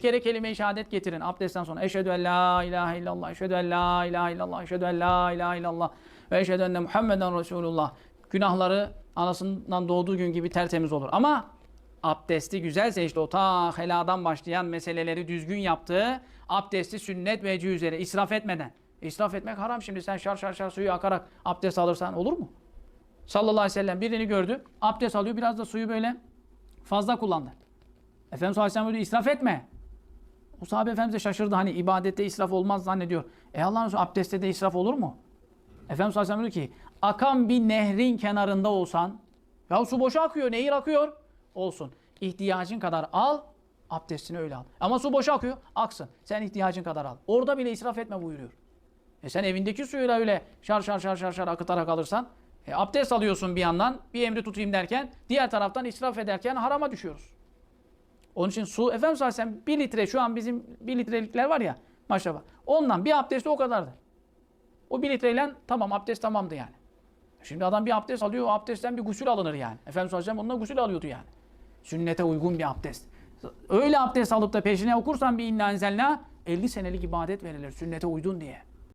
kere kelime-i şehadet getirin abdestten sonra. Eşhedü en la ilahe illallah, eşhedü en la ilahe illallah, eşhedü en la ilahe illallah ve eşhedü enne Muhammeden Resulullah. Günahları anasından doğduğu gün gibi tertemiz olur. Ama abdesti güzelse işte o ta heladan başlayan meseleleri düzgün yaptığı abdesti sünnet ve üzere israf etmeden. İsraf etmek haram şimdi sen şar şar şar suyu akarak abdest alırsan olur mu? Sallallahu aleyhi ve sellem birini gördü. Abdest alıyor biraz da suyu böyle fazla kullandı. Efendimiz sallallahu aleyhi ve sellem böyle israf etme. O sahabe efendimiz de şaşırdı hani ibadette israf olmaz zannediyor. E Allah'ın Resulü abdestte de israf olur mu? Efendimiz sallallahu aleyhi ve sellem diyor ki akan bir nehrin kenarında olsan ya su boşa akıyor nehir akıyor olsun. İhtiyacın kadar al abdestini öyle al. Ama su boşa akıyor aksın. Sen ihtiyacın kadar al. Orada bile israf etme buyuruyor. E sen evindeki suyla öyle şar şar şar şar şar akıtarak alırsan e abdest alıyorsun bir yandan bir emri tutayım derken diğer taraftan israf ederken harama düşüyoruz. Onun için su Efendimiz sallallahu aleyhi ve sellem 1 litre şu an bizim 1 litrelikler var ya maşallah. Ondan bir abdesti o kadardı. O 1 litreyle tamam abdest tamamdı yani. Şimdi adam bir abdest alıyor o abdestten bir gusül alınır yani. Efendimiz sallallahu aleyhi onunla gusül alıyordu yani. Sünnete uygun bir abdest. Öyle abdest alıp da peşine okursan bir inna enzelna 50 senelik ibadet verilir sünnete uydun diye.